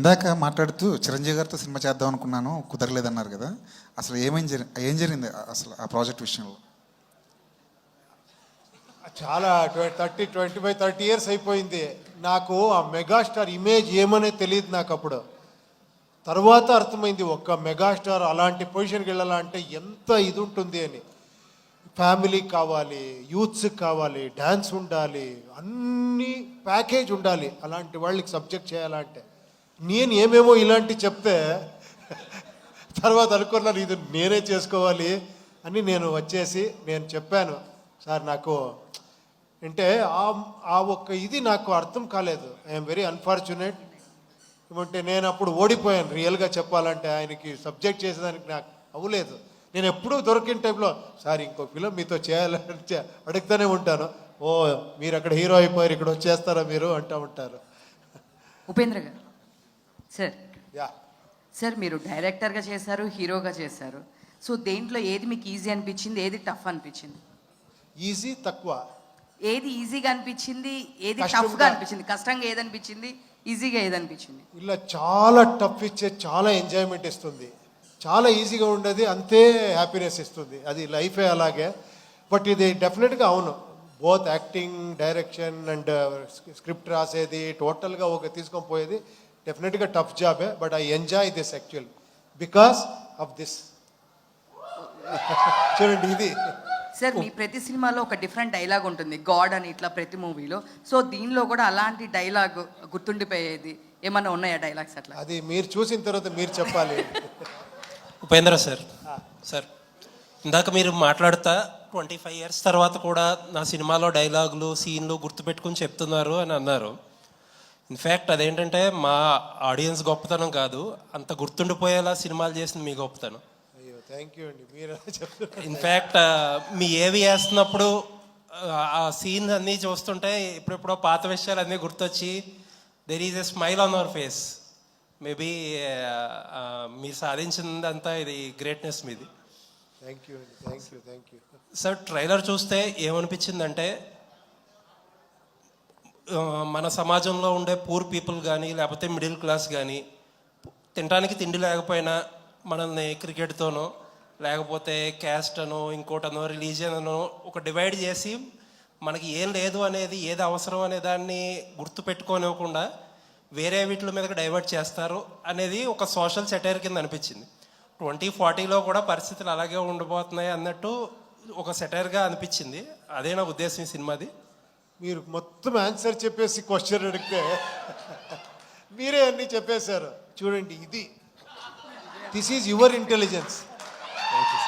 ఇందాక మాట్లాడుతూ చిరంజీవి గారితో సినిమా చేద్దాం అనుకున్నాను కుదరలేదన్నారు కదా. అసలు ఏమైంది జరి- ఏం జరిగింది అసలు ఆ ప్రాజెక్ట్ విషయంలో? చాలా thirty twenty five thirty years అయిపోయింది. నాకు ఆ మెగాస్టార్ ఇమేజ్ ఏమనే తెలియదు నాకు అప్పుడు. తర్వాత అర్థమైంది ఒక్క మెగాస్టార్ అలాంటి పొజిషన్కి వెళ్ళాలంటే ఎంత ఇది ఉంటుంది అని. ఫ్యామిలీ కావాలి యూత్స్కి కావాలి డ్యాన్స్ ఉండాలి అన్ని ప్యాకేజ్ ఉండాలి. అలాంటి వాళ్ళకి సబ్జెక్ట్ చేయాలంటే. నేను ఏమేమో ఇలాంటి చెప్తే తర్వాత అనుకున్నాను ఇది నేనే చేసుకోవాలి అని నేను వచ్చేసి నేను చెప్పాను. సార్ నాకు అంటే ఆ ఆ ఒక్క ఇది నాకు అర్థం కాలేదు. ఐఎమ్ వెరీ అన్ఫార్చునేట్ ఏమంటే నేను అప్పుడు ఓడిపోయాను. రియల్గా చెప్పాలంటే ఆయనకి సబ్జెక్ట్ చేసేదానికి నాకు అవ్వలేదు. నేను ఎప్పుడూ దొరికిన టైంలో సార్ ఇంకో ఫిలం మీతో చేయాలని అడుగుతూనే ఉంటాను. ఓ మీరు అక్కడ హీరో అయిపోయారు ఇక్కడ వచ్చేస్తారా మీరు? అంటూ ఉంటారు. ఉపేంద్ర గారు. సార్. యా. సార్ మీరు డైరెక్టర్గా చేశారు హీరోగా చేశారు. సో దేంట్లో ఏది మీకు ఈజీ అనిపించింది ఏది టఫ్ అనిపించింది? ఈజీ తక్కువ. ఏది ఈజీగా అనిపించింది ఏది. టఫ్గా అనిపించింది కష్టంగా ఏది అనిపించింది ఈజీగా ఏది అనిపించింది? ఇలా చాలా టఫ్ ఇచ్చే చాలా ఎంజాయ్మెంట్ ఇస్తుంది. చాలా ఈజీగా ఉండేది అంతే హ్యాపీనెస్ ఇస్తుంది. అది లైఫే అలాగే. బట్ ఇది డెఫినెట్గా అవును. Both acting direction and script రాసేది టోటల్గా ఒక తీసుకొని పోయేది డెఫినెట్గా టఫ్ జాబే but I enjoy this actual because of this చూడండి ఇది. సార్ మీ ప్రతి సినిమాలో ఒక డిఫరెంట్ డైలాగ్ ఉంటుంది. గాడ్ అని ఇట్లా ప్రతి మూవీలో సో దీనిలో కూడా అలాంటి డైలాగ్ గుర్తుండిపోయేది. ఏమన్నా ఉన్నాయా డైలాగ్స్ అట్లా? అది మీరు చూసిన తర్వాత మీరు చెప్పాలి. ఉపేంద్ర సార్. సార్ ఇందాక మీరు మాట్లాడుతా ట్వంటీ ఫైవ్ ఇయర్స్ తర్వాత కూడా నా సినిమాలో డైలాగులు సీన్లు గుర్తుపెట్టుకుని చెప్తున్నారు అని అన్నారు. ఇన్ఫ్యాక్ట్ అదేంటంటే మా ఆడియన్స్ గొప్పతనం కాదు. అంత గుర్తుండిపోయేలా సినిమాలు చేసింది మీ గొప్పతనం. అయ్యో థ్యాంక్ యూ అండి. మీరు ఇన్ఫ్యాక్ట్ మీ ఏవి వేస్తున్నప్పుడు ఆ, సీన్ అన్నీ చూస్తుంటే ఇప్పుడెప్పుడో పాత విషయాలు అన్నీ గుర్తొచ్చి there is a smile on our face maybe మీరు సాధించిందంతా ఇది గ్రేట్నెస్ మీది. థ్యాంక్ యూ అండి. Thank you thank you sir trailer చూస్తే ఏమనిపించిందంటే మన సమాజంలో ఉండే పూర్ పీపుల్ కానీ లేకపోతే మిడిల్ క్లాస్ కానీ తినడానికి తిండి లేకపోయినా మనల్ని క్రికెట్తోనో లేకపోతే క్యాస్ట్ అనో ఇంకోటనో రిలీజియన్ అనో ఒక డివైడ్ చేసి మనకి ఏం లేదు అనేది ఏది అవసరం అనే దాన్ని గుర్తుపెట్టుకోనివ్వకుండా వేరే వీటి మీదకి డైవర్ట్ చేస్తారు అనేది ఒక సోషల్ సెటైర్ కింద అనిపించింది. ట్వంటీ ఫార్టీలో కూడా పరిస్థితులు అలాగే ఉండబోతున్నాయి అన్నట్టు ఒక సెటైర్గా అనిపించింది. అదే నా ఉద్దేశం ఈ సినిమాది. మీరు మొత్తం ఆన్సర్ చెప్పేసి క్వశ్చన్ అడిగితే మీరే అన్ని చెప్పేశారు. చూడండి ఇది. This is your intelligence thank you